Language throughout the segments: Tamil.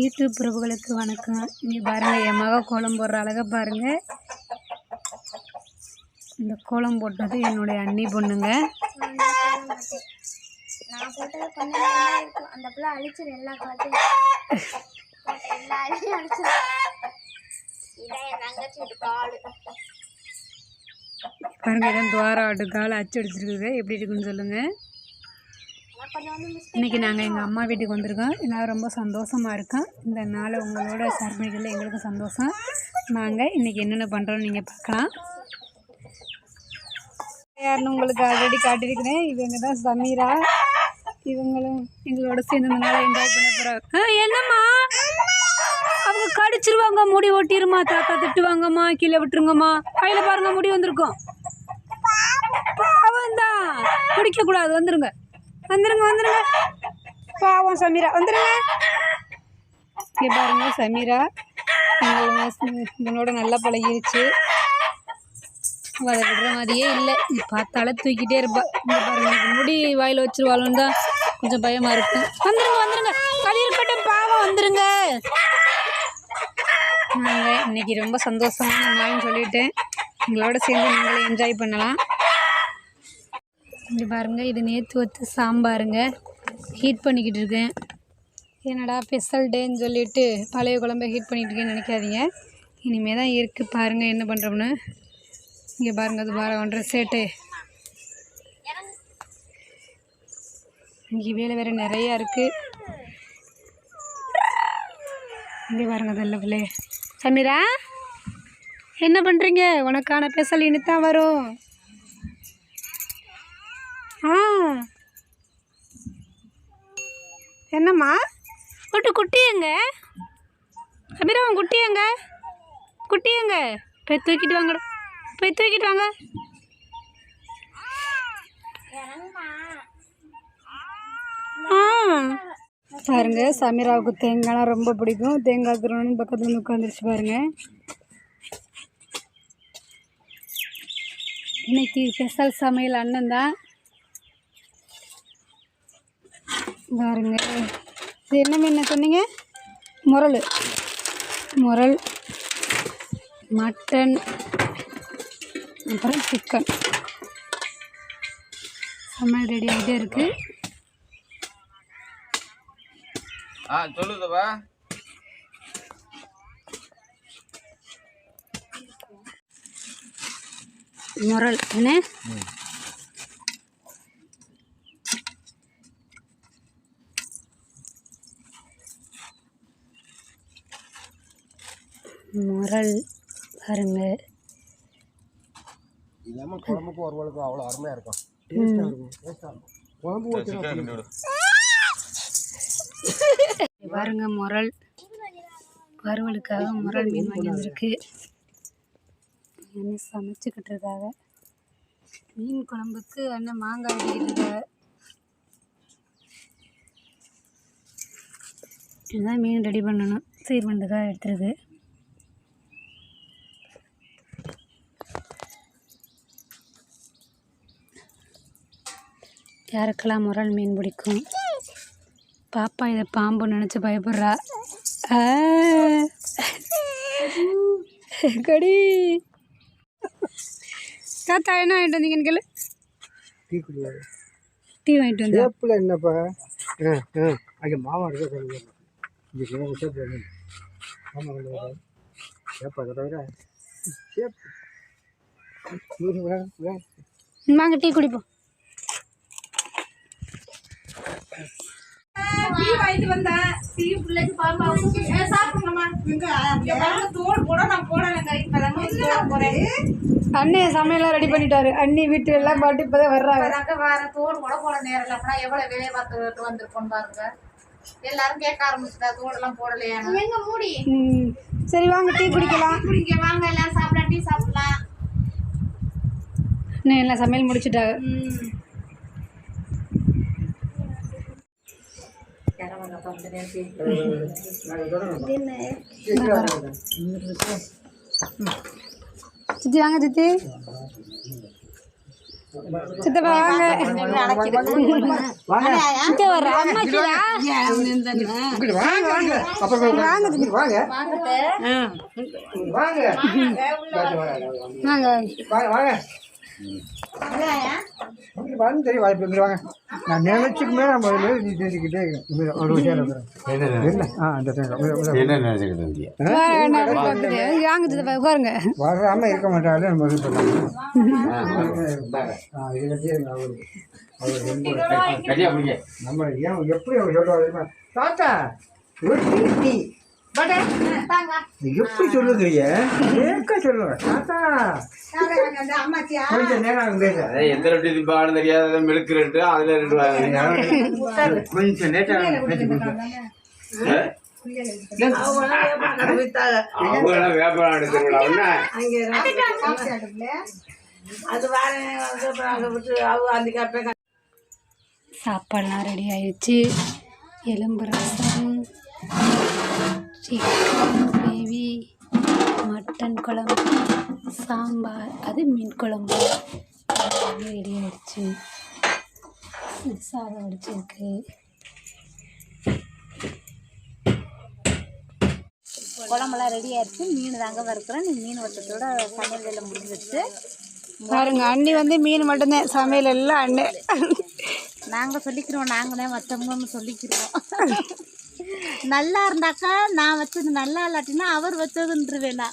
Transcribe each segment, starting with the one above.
யூடியூப் பிரபுகளுக்கு வணக்கம். இங்கே பாருங்கள் என் மக கோலம் போடுற அழகை பாருங்கள் இந்த கோலம் போட்டது என்னுடைய அண்ணி பொண்ணுங்க. பாருங்க இதான் துவாரம் ஆட்டு காலை அச்சு அடிச்சிருக்குது. எப்படி இருக்குன்னு சொல்லுங்கள் நான் கொஞ்சம் வந்து மிஸ் இன்றைக்கி நாங்கள் எங்கள் அம்மா வீட்டுக்கு வந்திருக்கோம். எல்லோரும் ரொம்ப சந்தோஷமாக இருக்கோம். இந்த நாள் உங்களோட ஷேர் எங்களுக்கு எங்களுக்கும் சந்தோஷம். நாங்கள் இன்றைக்கி என்னென்ன பண்ணுறோன்னு நீங்கள் பார்க்கலாம். யாருன்னு உங்களுக்கு ஆல்ரெடி காட்டியிருக்கிறேன். இவங்க தான் சமீரா. இவங்களும் எங்களோட சேர்ந்து இந்த நாளை என்ஜாய் பண்ண போகிறாங்க என்னம்மா? அவங்க கடிச்சிருவாங்க முடி ஒட்டிருமா தாத்தா திட்டுவாங்கம்மா கீழே விட்டுருங்கம்மா. கையில் பாருங்க முடி வந்திருக்கும். பாவம் தான் குடிக்கக்கூடாது வந்துருங்க. வந்துருங்க வந்துருங்க. பாவம் சமீரா வந்துருங்க. இங்கே பாருங்க சமீரா. எங்களோட இவனோட நல்லா பழகிருச்சு. அதை விடுற மாதிரியே இல்லை. நீ பார்த்தாலே தூக்கிட்டே இருப்பா. இங்கே பாருங்க முடி வாயில் வச்சிருவாளும் தான் கொஞ்சம் பயமாக இருக்கும் வந்துருங்க வந்துருங்க. அது இருக்கட்டும் பாவம் வந்துருங்க. நாங்கள் இன்னைக்கு ரொம்ப சந்தோஷமான நாள்னு சொல்லிட்டேன் எங்களோட சேர்ந்து நீங்களே என்ஜாய் பண்ணலாம். இங்கே பாருங்கள் இது நேற்று வச்சு சாம்பாருங்க. ஹீட் பண்ணிக்கிட்டு இருக்கேன். என்னடா ஸ்பெஷல் டேன்னு சொல்லிட்டு பழைய குழம்பை ஹீட் பண்ணிகிட்டு இருக்கேன்னு நினைக்காதீங்க. இனிமேல் தான் இருக்குது பாருங்கள் என்ன பண்ணுறோம்னு இங்கே பாருங்கள் அது பாரு ஒன்றரை சேட்டு. இங்கே வேலை வேறு நிறையா இருக்குது இங்கே பாருங்கள் நல்ல பிள்ளை. சமீரா என்ன பண்ணுறீங்க உனக்கான ஸ்பெஷல் இனித்தான் வரும். ஆ என்னம்மா? குட்டு குட்டி எங்க? உன் குட்டி எங்க? குட்டி எங்க? போய் தூக்கிட்டு வாங்க போய் தூக்கிட்டு வாங்க. பாருங்க சமீராவுக்கு தேங்காய்லாம் ரொம்ப பிடிக்கும். தேங்காய் துருவணும் பக்கத்தில் வந்து உட்காந்துருச்சு பாருங்க. இன்னைக்கு ஸ்பெஷல் சமையல் அண்ணன் தான் பாருங்க. இது என்ன மீன் சொன்னீங்க? முரல். முரல். மட்டன். அப்புறம் சிக்கன் சமையல் ரெடி ஆகிட்டே இருக்குது ஆ சொல்லுதப்பா முரல். என்ன? முரல் பாருங்க. இல்லாமல் குழம்புக்கும் ஒருவளுக்கும் அவ்வளோ அருமையாக இருக்கும். டேஸ்ட்டாக இருக்கும். டேஸ்ட்டாக இருக்கும். குழம்பு வச்சு பாருங்க முரல். வறுவலுக்காக முரல் மீன் வாங்கி வந்திருக்கு. என்ன சமைச்சுக்கிட்டு இருக்காங்க? மீன் குழம்புக்கு அண்ணன் மாங்காய் அடிக்கிறது இதுதான் மீன் ரெடி பண்ணணும். சீர் பண்ணுறதுக்காக எடுத்துருக்கு. யாருக்கெல்லாம் முரல் மீன் பிடிக்கும்? பாப்பா இதை பாம்பு நினச்சி பயப்படுறா. கடி. தாத்தா என்ன வாங்கிட்டு வந்தீங்கன்னு கேளு டீ குடியாது டீ வாங்கிட்டு வந்தா. சேப்பில் என்னப்பா? அங்கே மாமா இருக்க சொல்லுங்க இங்கே சேப்பு கொண்டு வர. சேப்பா அதை தவிர சேப்பு இவரு வேணும் வேணும் வாங்க டீ குடிப்போம் அண்ணே சமையல்லாம் ரெடி பண்ணிட்டாரு. அண்ணி வீட்டு எல்லாம் பாட்டு இப்போதான் வர்றாங்க. அங்க வேற தோடு கூட போட நேரம் இல்லை. அப்படின்னா எவ்வளவு வேலையை பார்த்துட்டு வந்திருக்கோம் பாருங்க. எல்லாரும் கேட்க ஆரம்பிச்சுட்டா தோடெல்லாம் போடலையா எங்க மூடி? ம். சரி வாங்க டீ குடிக்கலாம். குடிங்க வாங்க எல்லாரும் சாப்பிடலாம் டீ சாப்பிடலாம். அண்ணே எல்லாம் சமையல் முடிச்சுட்டாங்க. சித்தி வாங்க சித்தி சித்தப்பா வாங்க வாங்க இங்கே வர வாங்க வாங்க வாங்க வாங்க வாங்க தெரியும் வாய்ப்பு இங்கிட்டு வாங்க நான் நினைச்சுக்குமே நான் முதல்ல நீ தெரிஞ்சுக்கிட்டே இருக்கேன் இங்கிட்டு ஒரு விஷயம் இருக்கிறேன் என்ன ஆ அந்த நினைச்சுக்கிட்டு உட்காருங்க வராமல் இருக்க மாட்டாலே நம்ம இது நம்ம ஏன் எப்படி அவர் தெரியுமா தாத்தா ஒரு டீ பாட்டா எப்படி சொல்லுதுங்க ஏக்க சொல்லுவேன் தாத்தா கொஞ்சம் நேரம் பேச அதே எந்த ரெண்டு திம்பான்னு தெரியாத மெழுக்கு ரெண்டு அதுல ரெண்டு வாங்க கொஞ்சம் நேரம் பேசி வியாபாரம் எடுத்துக்கலாம் என்ன சாப்பாடுலாம் ரெடி ஆயிடுச்சு. எலும்பு ரசம் சிக்கன் கிரேவி மட்டன் குழம்பு சாம்பார். அது மீன் குழம்பு. எல்லாமே ரெடி ஆயிடுச்சு. இது சாதம் அடிச்சிருக்கு குழம்பெல்லாம் ரெடி ஆயிடுச்சு. மீன் தாங்க வறுக்கிறோம். நீ மீன் வட்டத்தோட சமையல் வேலை முடிஞ்சிருச்சு. பாருங்க அண்ணி வந்து மீன் மட்டும்தான். சமையல் எல்லாம் அண்ணே. நாங்கள் சொல்லிக்கிறோம். நாங்களே மற்றவங்கன்னு சொல்லிக்கிறோம். நல்லா இருந்தாக்கா நான் வச்சது நல்லா இல்லாட்டினா அவர் வச்சதுன்றுவேனா.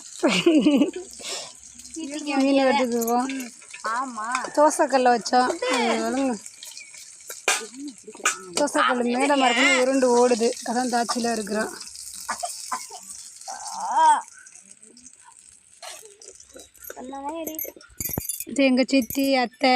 மீன் வெட்டுக்குவோம் ஆமாம் தோசைக்கல்ல வச்சோம். தோசைக்கல் மேடம் இருக்குன்னு உருண்டு ஓடுது. அதான் தாச்சியில் இருக்கிறோம். இது எங்கள் சித்தி அத்தை.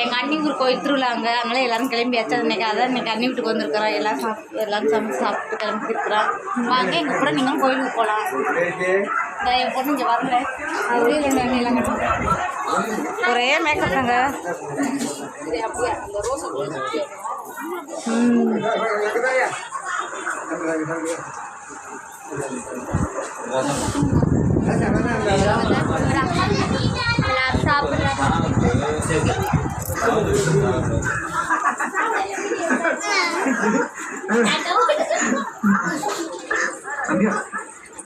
எங்கள் அண்ணி ஊர் கோயில் திருவிழாங்க அதனால எல்லாரும் கிளம்பியாச்சு. இன்னைக்கு அதான் இன்னைக்கு அண்ணி வீட்டுக்கு வந்திருக்கிறோம் எல்லாம் சாப்பிட்டு எல்லாரும் சமைச்சு சாப்பிட்டு கிளம்பிருக்கிறோம் வாங்க எங்கள் கூட நீங்களும் கோயிலுக்கு போகலாம் இந்த என் பொண்ணு இங்கே வரல. அதுவே ரெண்டு அண்ணி எல்லாம். ஒரே மேக்கப் தாங்க. எல்லாரும் 这么的简单。